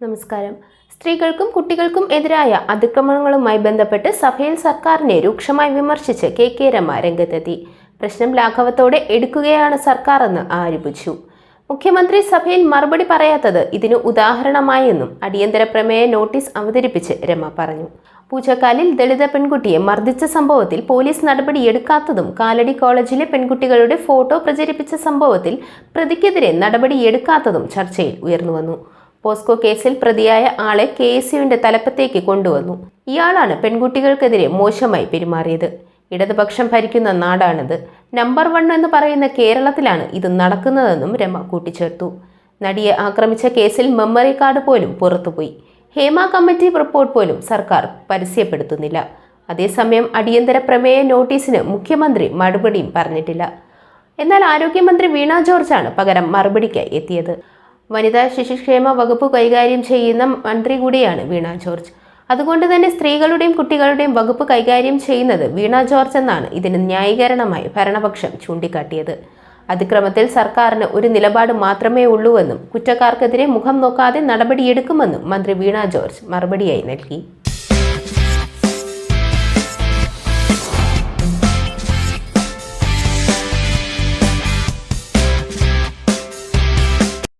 നമസ്കാരം. സ്ത്രീകൾക്കും കുട്ടികൾക്കും എതിരായ അതിക്രമണങ്ങളുമായി ബന്ധപ്പെട്ട് സഭയിൽ സർക്കാരിനെ രൂക്ഷമായി വിമർശിച്ച് കെ കെ രമ രംഗത്തെത്തി. പ്രശ്നം ലാഘവത്തോടെ എടുക്കുകയാണ് സർക്കാർ എന്ന് ആരോപിച്ചു. മുഖ്യമന്ത്രി സഭയിൽ മറുപടി പറയാത്തത് ഇതിന് ഉദാഹരണമായെന്നും അടിയന്തര പ്രമേയ നോട്ടീസ് അവതരിപ്പിച്ച് രമ പറഞ്ഞു. പൂച്ചക്കാലിൽ ദളിത പെൺകുട്ടിയെ മർദ്ദിച്ച സംഭവത്തിൽ പോലീസ് നടപടിയെടുക്കാത്തതും കാലടി കോളേജിലെ പെൺകുട്ടികളുടെ ഫോട്ടോ പ്രചരിപ്പിച്ച സംഭവത്തിൽ പ്രതിക്കെതിരെ നടപടിയെടുക്കാത്തതും ചർച്ചയിൽ ഉയർന്നുവന്നു. പോസ്കോ കേസിൽ പ്രതിയായ ആളെ കെ എസ് യുവിന്റെ തലപ്പത്തേക്ക് കൊണ്ടുവന്നു. ഇയാളാണ് പെൺകുട്ടികൾക്കെതിരെ മോശമായി പെരുമാറിയത്. ഇടതുപക്ഷം ഭരിക്കുന്ന നാടാണിത്. നമ്പർ വൺ എന്ന് പറയുന്ന കേരളത്തിലാണ് ഇത് നടക്കുന്നതെന്നും രമ കൂട്ടിച്ചേർത്തു. നടിയെ ആക്രമിച്ച കേസിൽ മെമ്മറി കാർഡ് പോലും പുറത്തുപോയി. ഹേമ കമ്മിറ്റി റിപ്പോർട്ട് പോലും സർക്കാർ പരസ്യപ്പെടുത്തുന്നില്ല. അതേസമയം അടിയന്തര പ്രമേയ നോട്ടീസിന് മുഖ്യമന്ത്രി മറുപടിയും പറഞ്ഞിട്ടില്ല. എന്നാൽ ആരോഗ്യമന്ത്രി വീണ ജോർജാണ് പകരം മറുപടിക്കായി എത്തിയത്. വനിതാ ശിശുക്ഷേമ വകുപ്പ് കൈകാര്യം ചെയ്യുന്ന മന്ത്രി കൂടിയാണ് വീണ ജോർജ്. അതുകൊണ്ട് തന്നെ സ്ത്രീകളുടെയും കുട്ടികളുടെയും വകുപ്പ് കൈകാര്യം ചെയ്യുന്നത് വീണ ജോർജ് എന്നാണ് ഇതിന് ന്യായീകരണമായി ഭരണപക്ഷം ചൂണ്ടിക്കാട്ടിയത്. അതിക്രമത്തിൽ സർക്കാരിന് ഒരു നിലപാട് മാത്രമേ ഉള്ളൂവെന്നും കുറ്റക്കാർക്കെതിരെ മുഖം നോക്കാതെ നടപടിയെടുക്കുമെന്നും മന്ത്രി വീണ ജോർജ് മറുപടിയായി നൽകി.